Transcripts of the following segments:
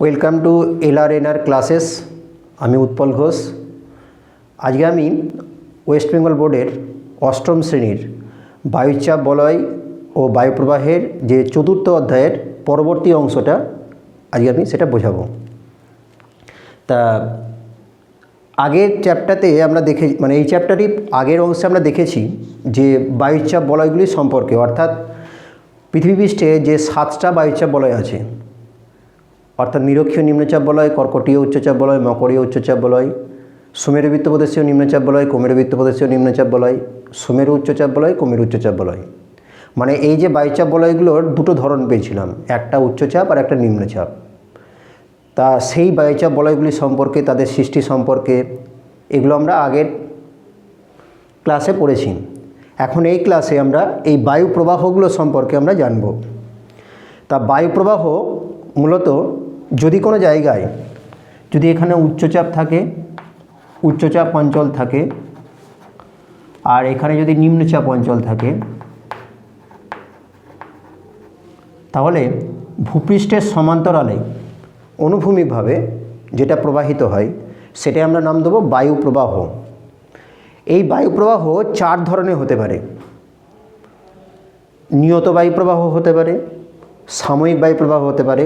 Welcome to LR NR classes আমি উৎপল ঘোষ। আজকে আমি ওয়েস্ট বেঙ্গল বোর্ডের অষ্টম শ্রেণির বায়ুচাপ বলয় ও বায়ুপ্রবাহের যে চতুর্থ অধ্যায়ের পরবর্তী অংশটা আজকে আমি সেটা বোঝাবো। তা আগের চ্যাপ্টারতে আমরা দেখে মানে এই চ্যাপ্টারই আগের অংশে আমরা দেখেছি যে বায়ুচাপ বলয়গুলি সম্পর্কে, অর্থাৎ পৃথিবীপৃষ্ঠে যে সাতটা বায়ুচাপ বলয় আছে অর্থাৎ নিরক্ষীয় নিম্নচাপ বলয় কর্কটীয় উচ্চচাপ বলয় মকরীয় উচ্চচাপ বলয় সুমেরু বৃত্তপ্রদেশীয় নিম্নচাপ বলয় কুমেরু বৃত্তপ্রদেশীয় নিম্নচাপ বলয় সুমেরু উচ্চচাপ বলয় কুমেরু উচ্চচাপ বলয় মানে এই যে বায়ুচাপ বলয়গুলোর দুটো ধরন পেয়েছিলাম, একটা উচ্চচাপ আর একটা নিম্নচাপ। তা সেই বায়ুচাপ বলয়গুলি সম্পর্কে, তাদের সৃষ্টি সম্পর্কে এগুলো আমরা আগের ক্লাসে পড়েছি। এখন এই ক্লাসে আমরা এই বায়ু প্রবাহগুলো সম্পর্কে আমরা জানব। তা বায়ু প্রবাহ মূলত যদি কোনো জায়গায় যদি এখানে উচ্চচাপ থাকে, উচ্চচাপ অঞ্চল থাকে, আর এখানে যদি নিম্নচাপ অঞ্চল থাকে, তাহলে ভূপৃষ্ঠের সমান্তরালে অনুভূমিকভাবে যেটা প্রবাহিত হয় সেটা আমরা নাম দেবো বায়ুপ্রবাহ। এই বায়ু প্রবাহ চার ধরনের হতে পারে। নিয়ত বায়ুপ্রবাহ হতে পারে, সাময়িক বায়ুপ্রবাহ হতে পারে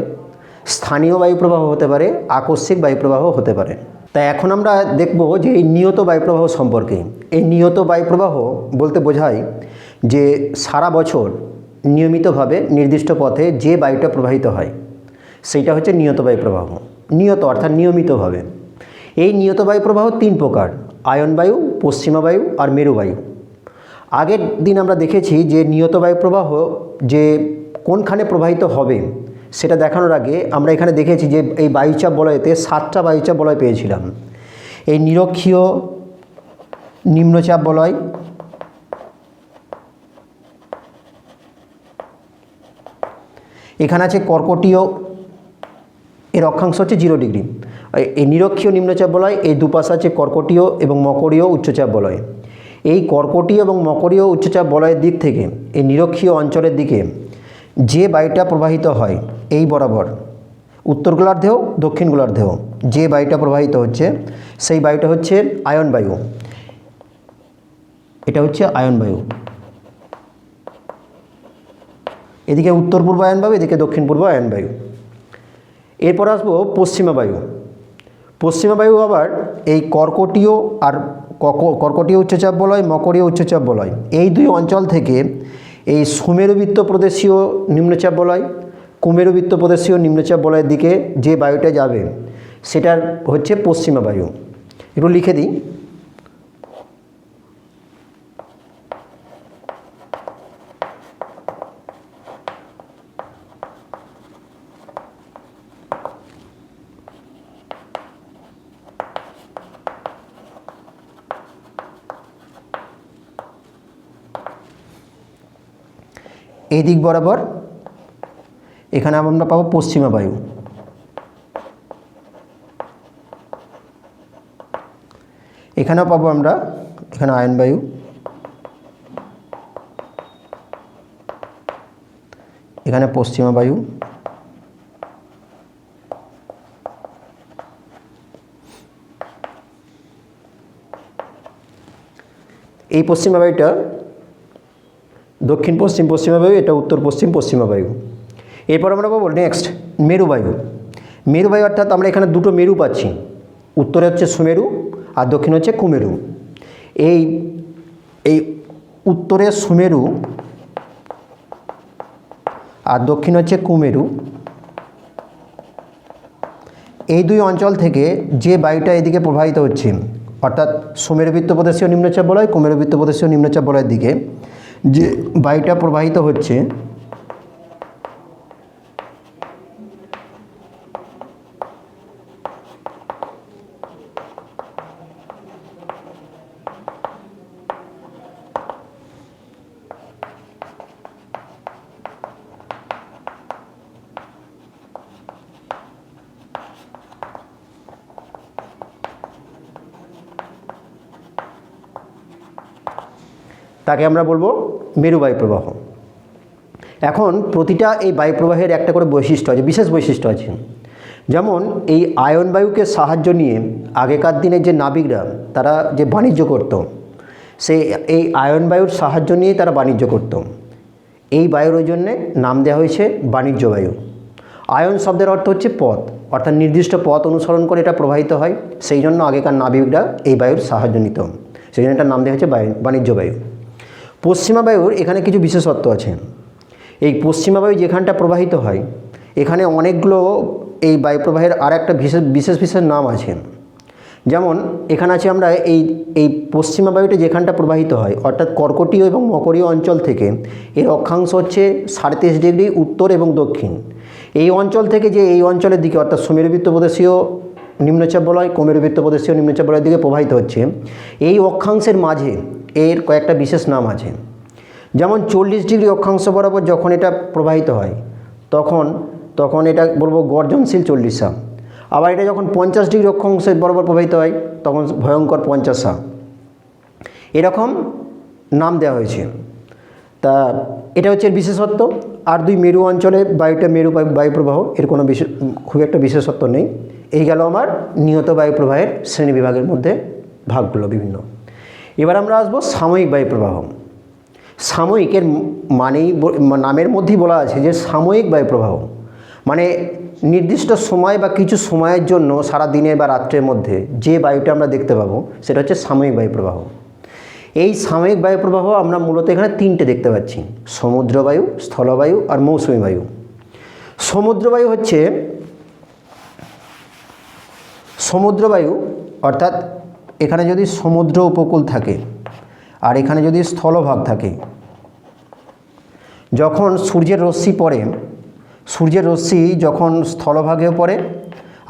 স্থানীয় বায়ুপ্রবাহ হতে পারে, আকস্মিক বায়ুপ্রবাহ হতে পারে। তাই এখন আমরা দেখব যে এই নিয়ত বায়ুপ্রবাহ সম্পর্কে। এই নিয়ত বায়ুপ্রবাহ বলতে বোঝায় যে সারা বছর নিয়মিতভাবে নির্দিষ্ট পথে যে বায়ুটা প্রবাহিত হয়, সেইটা হচ্ছে নিয়ত বায়ু প্রবাহ নিয়ত অর্থাৎ নিয়মিতভাবে। এই নিয়ত বায়ু প্রবাহ তিন প্রকার, আয়ন বায়ু, পশ্চিমা বায়ু আর মেরু বায়ু। আগের দিন আমরা দেখেছি যে নিয়ত বায়ুপ্রবাহ যে কোনখানে প্রবাহিত হবে সেটা দেখানোর আগে আমরা এখানে দেখেছি যে এই বায়ুচাপ বলয়তে সাতটা বায়ুচাপ বলয় পেয়েছিলাম। এই নিরক্ষীয় নিম্নচাপ বলয়, এখানে আছে কর্কটীয়, এর অক্ষাংশ হচ্ছে জিরো ডিগ্রি। এই নিরক্ষীয় নিম্নচাপ বলয় এই দুপাশে আছে কর্কটীয় এবং মকরীয় উচ্চচাপ বলয়। এই কর্কটীয় এবং মকরীয় উচ্চচাপ বলয়ের দিক থেকে, এই নিরক্ষীয় অঞ্চলের দিকে যে বায়ুটা প্রবাহিত হয়, এই বরাবর, উত্তর গোলার্ধেও, দক্ষিণ গোলার্ধেও, যে বায়ুটা প্রবাহিত হচ্ছে, সেই বায়ুটা হচ্ছে আয়ন বায়ু। এটা হচ্ছে আয়ন বায়ু। এদিকে উত্তর পূর্ব আয়ন বায়ু, এদিকে দক্ষিণ পূর্ব আয়ন বায়ু। এরপর আসব পশ্চিমা বায়ু। পশ্চিমা বায়ু আবার এই কর্কটীয় আর কর্কটীয় উচ্চচাপ বলয়, মকরীয় উচ্চচাপ বলয়, এই দুই অঞ্চল থেকে এই সুমেরুবৃত্ত প্রদেশীয় নিম্নচাপ বলয়, কুমেরুবৃত্ত প্রদেশীয় নিম্নচাপ বলয়ের দিকে যে বায়ুটা যাবে, সেটার হচ্ছে পশ্চিমা বায়ু। একটু লিখে দিই। এই দিক বরাবর, এখানে আমরা পাবো পশ্চিমা বায়ু। এখানেও পাবো আমরা, এখানে আয়ন বায়ু। এখানে পশ্চিমা বায়ু। এই পশ্চিমা বায়ুটা দক্ষিণ, পশ্চিম, পশ্চিমা বায়ু, এটা উত্তর, পশ্চিম, পশ্চিমা বায়ু। এরপর আমরা পাবো নেক্সট মেরু বায়ু। মেরু বায়ু অর্থাৎ আমরা এখানে দুটো মেরু পাচ্ছি। উত্তরে হচ্ছে সুমেরু আর দক্ষিণ হচ্ছে কুমেরু। এই এই উত্তরে সুমেরু আর দক্ষিণ হচ্ছে কুমেরু। এই দুই অঞ্চল থেকে যে বায়ুটা এদিকে প্রবাহিত হচ্ছে, অর্থাৎ সুমেরুবৃত্ত প্রদেশীয় নিম্নচাপ বলয় কুমেরুবৃত্ত প্রদেশীয় নিম্নচাপ বলয়ের দিকে যে বায়ুটা প্রবাহিত হচ্ছে তাকে আমরা বলব মেরু বায়ু প্রবাহ এখন প্রতিটা এই বায়ু প্রবাহের একটা করে বৈশিষ্ট্য আছে, বিশেষ বৈশিষ্ট্য আছে। যেমন এই আয়ন বায়ুকে সাহায্য নিয়ে আগেকার দিনে যে নাবিকরা, তারা যে বাণিজ্য করত সেই এই আয়ন বায়ুর সাহায্য নিয়েই তারা বাণিজ্য করত। এই বায়ুর ওই জন্যে নাম দেওয়া হয়েছে বাণিজ্য বায়ু। আয়ন শব্দের অর্থ হচ্ছে পথ, অর্থাৎ নির্দিষ্ট পথ অনুসরণ করে এটা প্রবাহিত হয়, সেই জন্য আগেকার নাবিকরা এই বায়ুর সাহায্য নিত। সেই জন্য এটার নাম দেওয়া বায়ু, বাণিজ্য বায়ু। পশ্চিমা বায়ুর এখানে কিছু বিশেষত্ব আছে। এই পশ্চিমা বায়ু যেখানটা প্রবাহিত হয়, এখানে অনেকগুলো এই বায়ু প্রবাহের আর একটা বিশেষ বিশেষ বিশেষ নাম আছে। যেমন, এখানে আছে আমরা এই এই পশ্চিমা বায়ুটা যেখানটা প্রবাহিত হয়, অর্থাৎ কর্কটীয় এবং মকরীয় অঞ্চল থেকে, এর অক্ষাংশ হচ্ছে সাড়ে তেইশ ডিগ্রি উত্তর এবং দক্ষিণ। এই অঞ্চল থেকে যে এই অঞ্চলের দিকে, অর্থাৎ সমীরবৃত্ত প্রদেশীয় নিম্নচাপ বলয়, কমেরবৃত্ত প্রদেশীয় নিম্নচাপ বলয়ের দিকে প্রবাহিত হচ্ছে, এই অক্ষাংশের মাঝে এর কয়েকটা বিশেষ নাম আছে। যেমন চল্লিশ ডিগ্রি অক্ষাংশ বরাবর যখন এটা প্রবাহিত হয়, তখন তখন এটা বলব গর্জনশীল চল্লিশা আবার এটা যখন পঞ্চাশ ডিগ্রি অক্ষাংশ বরাবর প্রবাহিত হয়, তখন ভয়ঙ্কর পঞ্চাশা এরকম নাম দেওয়া হয়েছে। তা এটা হচ্ছে এর বিশেষত্ব। আর দুই মেরু অঞ্চলে বায়ুটা মেরু বায়ু বায়ুপ্রবাহ, এর কোনো বিশেষ, খুব একটা বিশেষত্ব নেই। এই গেল আমার নিহত বায়ুপ্রবাহের শ্রেণি বিভাগের মধ্যে ভাগগুলো বিভিন্ন। এবার আমরা আসব সাময়িক বায়ুপ্রবাহ সাময়িকের মানেই নামের মধ্যেই বলা আছে যে সাময়িক বায়ুপ্রবাহ মানে নির্দিষ্ট সময় বা কিছু সময়ের জন্য সারা দিনের বা রাত্রের মধ্যে যে বায়ুটা আমরা দেখতে পাবো, সেটা হচ্ছে সাময়িক বায়ুপ্রবাহ এই সাময়িক বায়ুপ্রবাহ আমরা মূলত এখানে তিনটে দেখতে পাচ্ছি সমুদ্রবায়ু স্থলবায়ু আর মৌসুমী বায়ু। সমুদ্রবায়ু হচ্ছে সমুদ্রবায়ু অর্থাৎ এখানে যদি সমুদ্র উপকূল থাকে আর এখানে যদি স্থলভাগ থাকে, যখন সূর্যের রশ্মি পড়ে, সূর্যের রশ্মি যখন স্থলভাগেও পড়ে,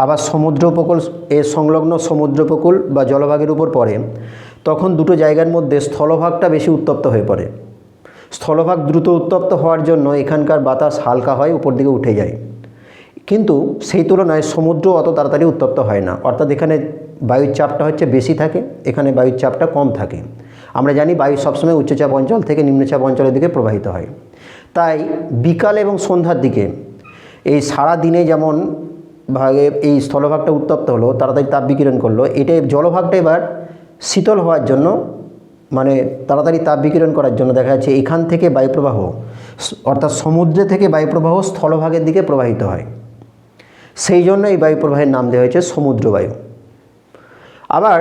আবার সমুদ্র উপকূল এর সংলগ্ন সমুদ্র উপকূল বা জলভাগের উপর পড়ে, তখন দুটো জায়গার মধ্যে স্থলভাগটা বেশি উত্তপ্ত হয়ে পড়ে। স্থলভাগ দ্রুত উত্তপ্ত হওয়ার জন্য এখানকার বাতাস হালকা হয়, উপর দিকে উঠে যায়। কিন্তু সেই তুলনায় সমুদ্র অত তাড়াতাড়ি উত্তপ্ত হয় না। অর্থাৎ এখানে বায়ুর চাপটা হচ্ছে বেশি থাকে, এখানে বায়ুর চাপটা কম থাকে। আমরা জানি বায়ু সবসময় উচ্চচাপ অঞ্চল থেকে নিম্নচাপ অঞ্চলের দিকে প্রবাহিত হয়। তাই বিকাল এবং সন্ধ্যার দিকে এই সারা দিনে যেমন ভাগে এই স্থলভাগটা উত্তপ্ত হলো, তাড়াতাড়ি তাপ বিকিরণ করল এটা জলভাগটা এবার শীতল হওয়ার জন্য মানে তাড়াতাড়ি তাপ বিকিরণ করার জন্য দেখা যাচ্ছে এখান থেকে বায়ুপ্রবাহ, অর্থাৎ সমুদ্রে থেকে বায়ুপ্রবাহ স্থলভাগের দিকে প্রবাহিত হয়। সেই জন্য এই বায়ুপ্রবাহের নাম দেওয়া হয়েছে সমুদ্র বায়ু আবার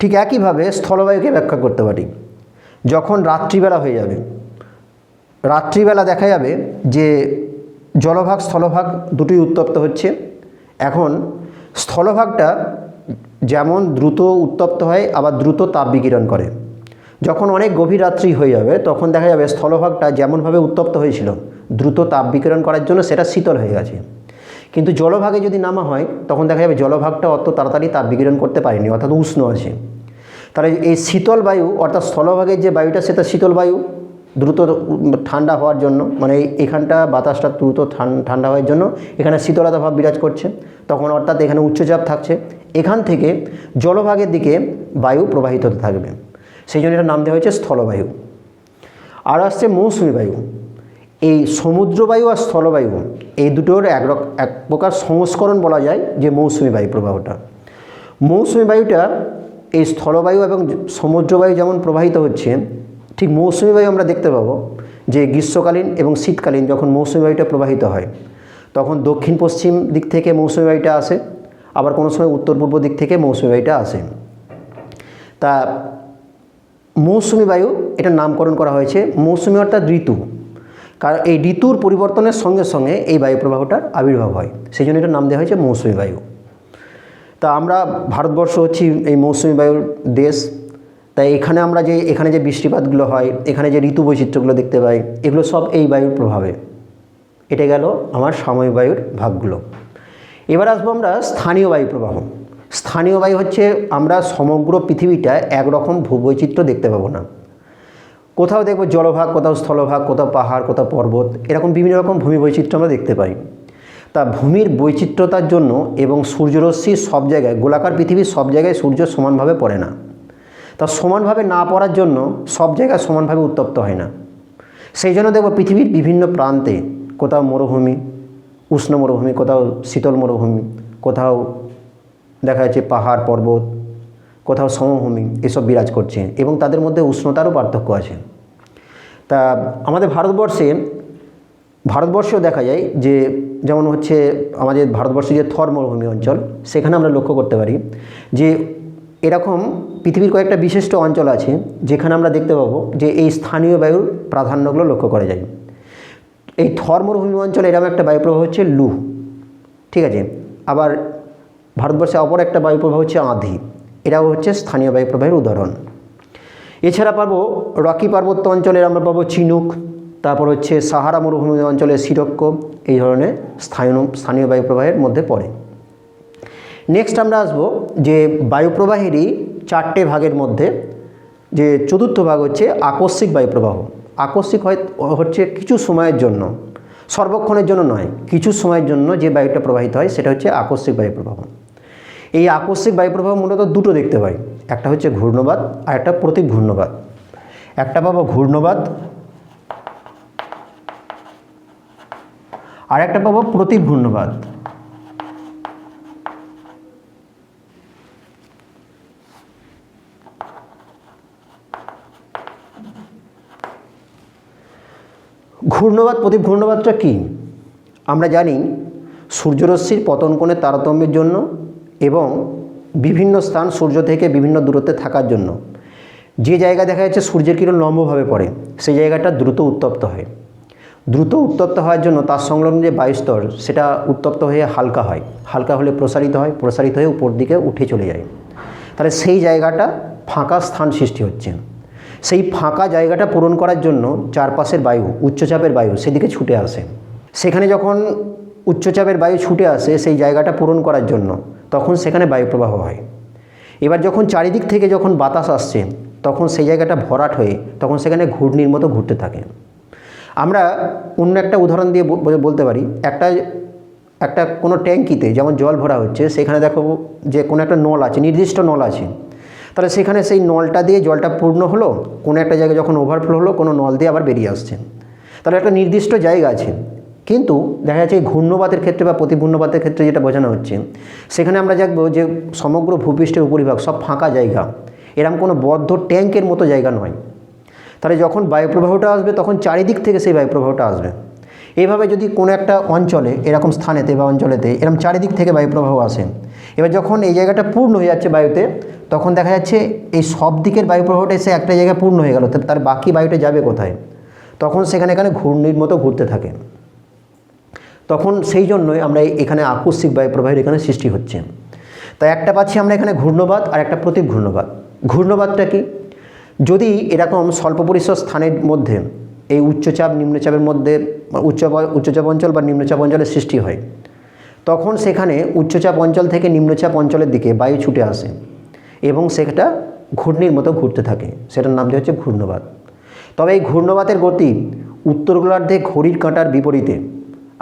ঠিক একইভাবে স্থলবায়ুকে ব্যাখ্যা করতে পারি। যখন রাত্রিবেলা হয়ে যাবে, রাত্রিবেলা দেখা যাবে যে জলভাগ, স্থলভাগ দুটোই উত্তপ্ত হচ্ছে। এখন স্থলভাগটা যেমন দ্রুত উত্তপ্ত হয়, আবার দ্রুত তাপ বিকিরণ করে। যখন অনেক গভীর রাত্রি হয়ে যাবে, তখন দেখা যাবে স্থলভাগটা যেমনভাবে উত্তপ্ত হয়েছিল, দ্রুত তাপ বিকিরণ করার জন্য সেটা শীতল হয়ে গেছে। কিন্তু জলভাগে যদি নামা হয়, তখন দেখা যাবে জলভাগটা অত তাড়াতাড়ি তাপ বিকিরণ করতে পারেনি, অর্থাৎ উষ্ণ আছে। তাহলে এই শীতল বায়ু, অর্থাৎ স্থলভাগের যে বায়ুটা, সেটা শীতল বায়ু, দ্রুত ঠান্ডা হওয়ার জন্য মানে এখানটা বাতাসটা দ্রুত ঠান্ডা হওয়ার জন্য, এখানে শীতলতা ভাব বিরাজ করছে। তখন অর্থাৎ এখানে উচ্চচাপ থাকছে। এখান থেকে জলভাগের দিকে বায়ু প্রবাহিত হতে থাকবে। সেই জন্য এটা নাম দেওয়া হয়েছে স্থলবায়ু। আর আসছে মৌসুমী বায়ু। এই সমুদ্রবায়ু আর স্থলবায়ু, এই দুটোর এক এক প্রকার সংস্করণ বলা যায় যে মৌসুমী বায়ু প্রবাহটা। মৌসুমী বায়ুটা এই স্থলবায়ু এবং সমুদ্রবায়ু যেমন প্রবাহিত হচ্ছে, ঠিক মৌসুমী বায়ু আমরা দেখতে পাবো যে গ্রীষ্মকালীন এবং শীতকালীন যখন মৌসুমী বায়ুটা প্রবাহিত হয়, তখন দক্ষিণ পশ্চিম দিক থেকে মৌসুমী বায়ুটা আসে, আবার কোনো সময় উত্তর পূর্ব দিক থেকে মৌসুমী বায়ুটা আসে। তা মৌসুমী বায়ু, এটার নামকরণ করা হয়েছে মৌসুমী অর্থাৎ ঋতু। কারণ এই ঋতুর পরিবর্তনের সঙ্গে সঙ্গে এই বায়ু প্রবাহটার আবির্ভাব হয়। সেই জন্য এটার নাম দেওয়া হয়েছে মৌসুমী বায়ু। তা আমরা ভারতবর্ষ হচ্ছি এই মৌসুমী বায়ুর দেশ। তাই এখানে আমরা যে, এখানে যে বৃষ্টিপাতগুলো হয়, এখানে যে ঋতু বৈচিত্র্যগুলো দেখতে পাই, এগুলো সব এই বায়ুর প্রভাবে। এটা গেল আমার সাময়িক বায়ুর ভাগগুলো। এবার আসব আমরা স্থানীয় বায়ু প্রবাহ স্থানীয় বায়ু হচ্ছে আমরা সমগ্র পৃথিবীটা একরকম ভূবৈচিত্র্য দেখতে পাবো না। কোথাও দেখব জলভাগ, কোথাও স্থলভাগ, কোথাও পাহাড়, কোথাও পর্বত, এরকম বিভিন্ন রকম ভূমি বৈচিত্র্য আমরা দেখতে পাই। তা ভূমির বৈচিত্র্যতার জন্য এবং সূর্যরশ্মি সব জায়গায়, গোলাকার পৃথিবীর সব জায়গায় সূর্য সমানভাবে পড়ে না। তা সমানভাবে না পড়ার জন্য সব জায়গায় সমানভাবে উত্তপ্ত হয় না। সেই জন্য দেখব পৃথিবীর বিভিন্ন প্রান্তে কোথাও মরুভূমি, উষ্ণ মরুভূমি, কোথাও শীতল মরুভূমি, কোথাও দেখা যাচ্ছে পাহাড়, পর্বত কোথাও সমভূমি, এসব বিরাজ করছে এবং তাদের মধ্যে উষ্ণতারও পার্থক্য আছে। তা আমাদের ভারতবর্ষে, ভারতবর্ষেও দেখা যায় যে, যেমন হচ্ছে আমাদের ভারতবর্ষে যে থর মরুভূমি অঞ্চল, সেখানে আমরা লক্ষ্য করতে পারি যে, এরকম পৃথিবীর কয়েকটা বিশিষ্ট অঞ্চল আছে, যেখানে আমরা দেখতে পাবো যে, এই স্থানীয় বায়ুর প্রাধান্যগুলো লক্ষ্য করা যায়। এই থর মরুভূমি অঞ্চলে এরকম একটা বায়ুপ্রবাহ হচ্ছে লু, ঠিক আছে? আবার ভারতবর্ষে অপর একটা বায়ুপ্রবাহ হচ্ছে আঁধি। এটাও হচ্ছে স্থানীয় বায়ুপ্রবাহের উদাহরণ। এছাড়া পাবো রকি পার্বত্য অঞ্চলের, আমরা পাবো চিনুক, তারপর হচ্ছে সাহারা মরুভূমি অঞ্চলে সিরক্ষ এই ধরনের স্থানীয় স্থানীয় বায়ুপ্রবাহের মধ্যে পড়ে। নেক্সট আমরা আসব যে বায়ুপ্রবাহেরই চারটে ভাগের মধ্যে যে চতুর্থ ভাগ হচ্ছে আকস্মিক বায়ুপ্রবাহ। আকস্মিক হয় হচ্ছে কিছু সময়ের জন্য। সর্বক্ষণের জন্য নয়, কিছু সময়ের জন্য যে বায়ুটা প্রবাহিত হয় সেটা হচ্ছে আকস্মিক বায়ুপ্রবাহ। এই আকস্মিক বায়ুপ্রবাহ মূলত দুটো দেখতে পাই। একটা হচ্ছে ঘূর্ণবাদ আর একটা প্রতি ঘূর্ণবাদ। একটা পাবো ঘূর্ণবাদ আর একটা পাবো প্রতি ঘূর্ণবাদ। ঘূর্ণবাদ প্রদীপ ঘূর্ণবাদটা কী? আমরা জানি সূর্যরশ্মির পতন কোণের তারতম্যের জন্য এবং বিভিন্ন স্থান সূর্য থেকে বিভিন্ন দূরত্বে থাকার জন্য। যে জায়গা দেখা যাচ্ছে সূর্যের কিরণ লম্বভাবে পড়ে, সেই জায়গাটা দ্রুত উত্তপ্ত হয়। দ্রুত উত্তপ্ত হওয়ার জন্য তার সংলগ্ন যে বায়ুস্তর, সেটা উত্তপ্ত হয়ে হালকা হয়। হালকা হলে প্রসারিত হয়, প্রসারিত হয়ে উপর দিকে উঠে চলে যায়। তাহলে সেই জায়গাটা ফাঁকা স্থান সৃষ্টি হচ্ছে। সেই ফাঁকা জায়গাটা পূরণ করার জন্য চারপাশের বায়ু, উচ্চচাপের বায়ু, সেদিকে ছুটে আসে। সেখানে যখন উচ্চচাপের বায়ু ছুটে আসে সেই জায়গাটা পূরণ করার জন্য, তখন সেখানে বায়ুপ্রবাহ হয়। এবার যখন চারিদিক থেকে যখন বাতাস আসছে, তখন সেই জায়গাটা ভরাট হয়ে তখন সেখানে ঘূর্ণির মতো ঘুরতে থাকে। আমরা অন্য একটা উদাহরণ দিয়ে বলতে পারি। একটা একটা কোনো ট্যাঙ্কিতে যেমন জল ভরা হচ্ছে, সেখানে দেখো যে কোনো একটা নল আছে, নির্দিষ্ট নল আছে। তাহলে সেখানে সেই নলটা দিয়ে জলটা পূর্ণ হলো, কোনো একটা জায়গায় যখন ওভারফ্লো হলো, কোনো নল দিয়ে আবার বেরিয়ে আসছে। তাহলে একটা নির্দিষ্ট জায়গা আছে। কিন্তু দেখা যাচ্ছে ঘূর্ণপাতের ক্ষেত্রে বা প্রতিঘূর্ণপাতের ক্ষেত্রে যেটা বোঝানো হচ্ছে, সেখানে আমরা দেখব যে সমগ্র ভূপৃষ্ঠের উপরিভাগ সব ফাঁকা জায়গা। এরকম কোনো বদ্ধ ট্যাঙ্কের মতো জায়গা নয়। তাহলে যখন বায়ুপ্রবাহটা আসবে, তখন চারিদিক থেকে সেই বায়ুপ্রবাহটা আসবে। এইভাবে যদি কোনো একটা অঞ্চলে, এরকম স্থানেতে বা অঞ্চলেতে এরকম চারিদিক থেকে বায়ুপ্রবাহ আসে, এবার যখন এই জায়গাটা পূর্ণ হয়ে যাচ্ছে বায়ুতে, তখন দেখা যাচ্ছে এই সব দিকের বায়ুপ্রবাহটা এসে একটা জায়গায় পূর্ণ হয়ে গেল তার বাকি বায়ুটা যাবে কোথায়? তখন সেখানে এখানে ঘূর্ণির মতো ঘুরতে থাকে। তখন সেই জন্যই আমরা এখানে আকস্মিক বায়ুপ্রবাহের এখানে সৃষ্টি হচ্ছে। তাই একটা পাচ্ছি আমরা এখানে ঘূর্ণবাদ আর একটা প্রতি ঘূর্ণবাদ। ঘূর্ণবাদটা কি? যদি এরকম স্বল্প পরিসর স্থানের মধ্যে এই উচ্চচাপ, নিম্নচাপের মধ্যে উচ্চ উচ্চচাপ অঞ্চল বা নিম্নচাপ অঞ্চলের সৃষ্টি হয়, তখন সেখানে উচ্চচাপ অঞ্চল থেকে নিম্নচাপ অঞ্চলের দিকে বায়ু ছুটে আসে এবং সেটা ঘূর্ণির মতো ঘুরতে থাকে। সেটার নাম হচ্ছে ঘূর্ণবাদ। তবে এই ঘূর্ণবাতের গতি উত্তর গোলার্ধে ঘড়ির কাঁটার বিপরীতে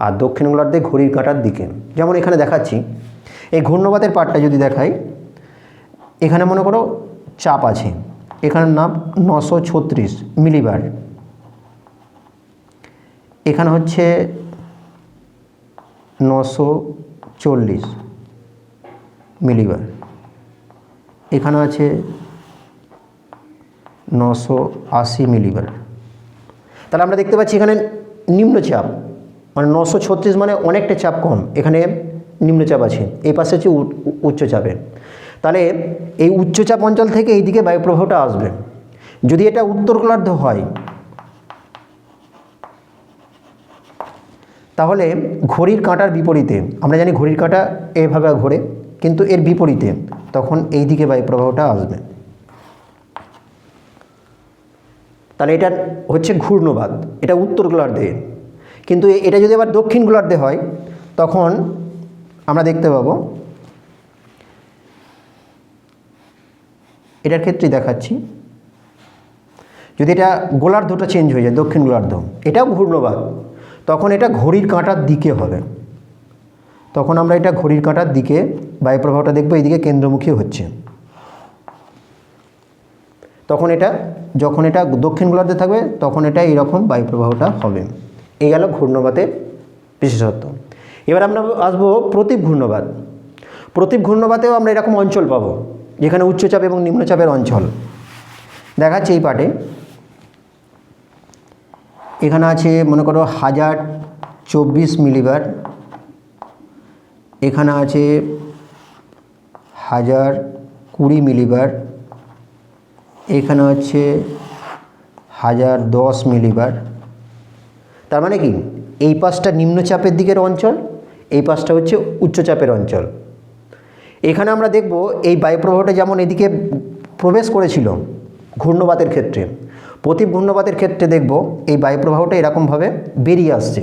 আর দক্ষিণ গোলার্ধে ঘড়ির কাঁটার দিকে। যেমন এখানে দেখাচ্ছি, এই ঘূর্ণবাতের পাটটা যদি দেখাই, এখানে মনে করো চাপ আছে। এখানের নাম নশো ছত্রিশ মিলিবার। এখানে হচ্ছে নশো চল্লিশ মিলিবার। এখানে আছে নশো আশি মিলিবার। তাহলে আমরা দেখতে পাচ্ছি এখানে নিম্নচাপ। মানে নশো ছত্রিশ মানে অনেকটা চাপ কম। এখানে নিম্নচাপ আছে। এই পাশে হচ্ছে উ- উ- তাহলে এই উচ্চচাপ অঞ্চল থেকে এই দিকে বায়ুপ্রবাহটা আসবে। যদি এটা উত্তর গোলার্ধ হয়, তাহলে ঘড়ির কাঁটার বিপরীতে, আমরা জানি ঘড়ির কাঁটা এভাবে ঘোরে, কিন্তু এর বিপরীতে তখন এই দিকে বায়ুপ্রবাহটা আসবে। তাহলে এটা হচ্ছে ঘূর্ণবাদ। এটা উত্তর গোলার্ধে কিন্তু এটা যদি আবার দক্ষিণ গোলার্ধে হয়, তখন আমরা দেখতে পাবো, এটার ক্ষেত্রে দেখাচ্ছি। যদি এটা গোলার্ধটা চেঞ্জ হয়ে যায়, দক্ষিণ গোলার্ধ, এটাও ঘূর্ণবাদ তখন এটা ঘড়ির কাঁটার দিকে হবে। তখন আমরা এটা ঘড়ির কাঁটার দিকে বায়ুপ্রবাহটা দেখব এইদিকে কেন্দ্রমুখী হচ্ছে। তখন এটা, যখন এটা দক্ষিণ গোলার্ধে থাকবে, তখন এটা এইরকম বায়ুপ্রবাহটা হবে। এই গেল ঘূর্ণবাতের বিশেষত্ব। এবার আমরা আসব প্রতীপ ঘূর্ণবাদ প্রতীপ ঘূর্ণবাদেও আমরা এরকম অঞ্চল পাবো, যেখানে উচ্চচাপ এবং নিম্নচাপের অঞ্চল। দেখাচ্ছে এই পাটে। এখানে আছে, মনে করো, হাজার চব্বিশ মিলিবার। এখানে আছে হাজার কুড়ি মিলিবার। এখানে হচ্ছে হাজার দশ মিলিবার। তার মানে কি? এই পাশটা নিম্নচাপের দিকের অঞ্চল, এই পাশটা হচ্ছে উচ্চচাপের অঞ্চল। এখানে আমরা দেখব এই বায়ুপ্রবাহটা যেমন এদিকে প্রবেশ করেছিল ঘূর্ণবাতের ক্ষেত্রে, প্রতি ঘূর্ণবাতের ক্ষেত্রে দেখব এই বায়ুপ্রবাহটা এরকমভাবে বেরিয়ে আসছে।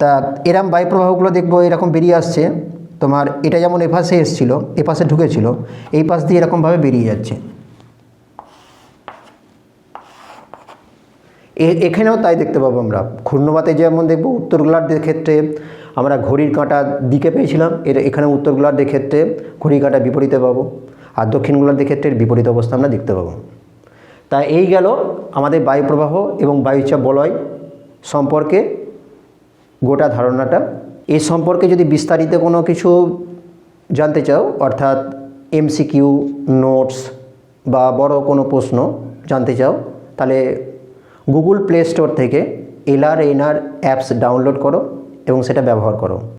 তা এরম বায়ুপ্রবাহগুলো দেখব এরকম বেরিয়ে আসছে, তোমার এটা যেমন এপাশে এসেছিল এপাশে ঢুকেছিল, এই পাশ দিয়ে এরকমভাবে বেরিয়ে যাচ্ছে। এখানেও তাই দেখতে পাবো আমরা। ঘূর্ণবাতে যেমন দেখব উত্তর গোলার্ধের ক্ষেত্রে আমরা ঘড়ির কাঁটা দিকে পেয়েছিলাম, এর এখানে উত্তর গোলার্ধের ক্ষেত্রে ঘড়ির কাঁটা বিপরীতে পাবো, আর দক্ষিণ গোলার্ধের ক্ষেত্রে বিপরীত অবস্থা আমরা দেখতে পাবো। তা এই গেল আমাদের বায়ুপ্রবাহ এবং বায়ুচাপ বলয় সম্পর্কে গোটা ধারণাটা। এই সম্পর্কে যদি বিস্তারিত কোনো কিছু জানতে চাও, অর্থাৎ এমসিকিউ, নোটস বা বড় কোনো প্রশ্ন জানতে চাও, তাহলে গুগল প্লে স্টোর থেকে এলআরএনআর অ্যাপস ডাউনলোড করো এবং সেটা ব্যবহার করো।